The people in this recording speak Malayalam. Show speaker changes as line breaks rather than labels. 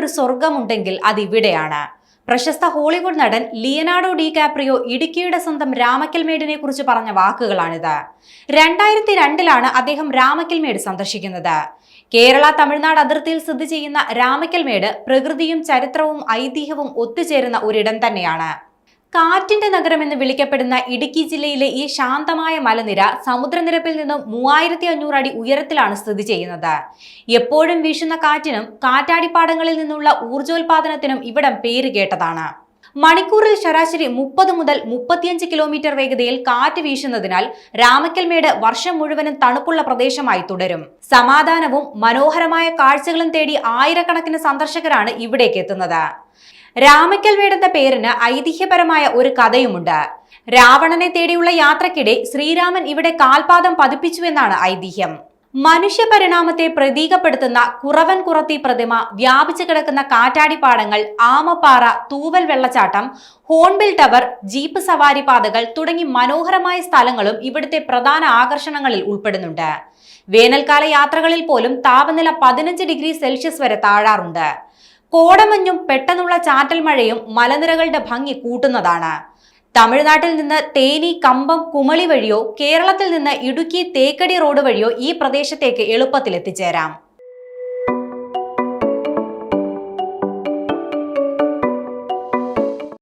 ഒരു സ്വർഗമുണ്ടെങ്കിൽ അതിവിടെയാണ്. പ്രശസ്ത ഹോളിവുഡ് നടൻ ലിയനാർഡോ ഡി കാപ്രിയോ ഇടുക്കിയുടെ സ്വന്തം രാമക്കൽമേടിനെ കുറിച്ച് പറഞ്ഞ വാക്കുകളാണിത്. രണ്ടായിരത്തി രണ്ടിലാണ് അദ്ദേഹം രാമക്കൽമേട് സന്ദർശിക്കുന്നത്. കേരള തമിഴ്നാട് അതിർത്തിയിൽ സ്ഥിതി ചെയ്യുന്ന രാമക്കൽമേട് പ്രകൃതിയും ചരിത്രവും ഐതിഹ്യവും ഒത്തുചേരുന്ന ഒരിടം തന്നെയാണ്. കാറ്റിന്റെ നഗരം എന്ന് വിളിക്കപ്പെടുന്ന ഇടുക്കി ജില്ലയിലെ ഈ ശാന്തമായ മലനിര സമുദ്രനിരപ്പിൽ നിന്നും മൂവായിരത്തി അഞ്ഞൂറ് അടി ഉയരത്തിലാണ് സ്ഥിതി ചെയ്യുന്നത്. എപ്പോഴും വീശുന്ന കാറ്റിനും കാറ്റാടിപ്പാടങ്ങളിൽ നിന്നുള്ള ഊർജോൽപാദനത്തിനും ഇവിടം പേര് കേട്ടതാണ്. മണിക്കൂറിൽ ശരാശരി മുപ്പത് മുതൽ മുപ്പത്തിയഞ്ച് കിലോമീറ്റർ വേഗതയിൽ കാറ്റ് വീശുന്നതിനാൽ രാമക്കൽമേട് വർഷം മുഴുവനും തണുപ്പുള്ള പ്രദേശമായി തുടരും. സമാധാനവും മനോഹരമായ കാഴ്ചകളും തേടി ആയിരക്കണക്കിന് സന്ദർശകരാണ് ഇവിടേക്ക് എത്തുന്നത്. രാമക്കൽമേട് വീടെന്ന പേരിന് ഐതിഹ്യപരമായ ഒരു കഥയുമുണ്ട്. രാവണനെ തേടിയുള്ള യാത്രക്കിടെ ശ്രീരാമൻ ഇവിടെ കാൽപാദം പതിപ്പിച്ചുവെന്നാണ് ഐതിഹ്യം. മനുഷ്യ പരിണാമത്തെ പ്രതീകപ്പെടുത്തുന്ന കുറവൻ കുറത്തി പ്രതിമ വ്യാപിച്ചു കിടക്കുന്ന കാറ്റാടിപ്പാടങ്ങൾ ആമപ്പാറ തൂവൽ വെള്ളച്ചാട്ടം ഹോൺബിൽ ടവർ ജീപ്പ് സവാരി പാതകൾ തുടങ്ങി മനോഹരമായ സ്ഥലങ്ങളും ഇവിടുത്തെ പ്രധാന ആകർഷണങ്ങളിൽ ഉൾപ്പെടുന്നുണ്ട്. വേനൽക്കാല യാത്രകളിൽ പോലും താപനില പതിനഞ്ച് ഡിഗ്രി സെൽഷ്യസ് വരെ താഴാറുണ്ട്. കോടമഞ്ഞും പെട്ടെന്നുള്ള ചാറ്റൽ മഴയും മലനിരകളുടെ ഭംഗി കൂട്ടുന്നതാണ്. തമിഴ്നാട്ടിൽ നിന്ന് തേനി കമ്പം കുമളി വഴിയോ കേരളത്തിൽ നിന്ന് ഇടുക്കി തേക്കടി റോഡ് വഴിയോ ഈ പ്രദേശത്തേക്ക് എളുപ്പത്തിൽ എത്തിച്ചേരാം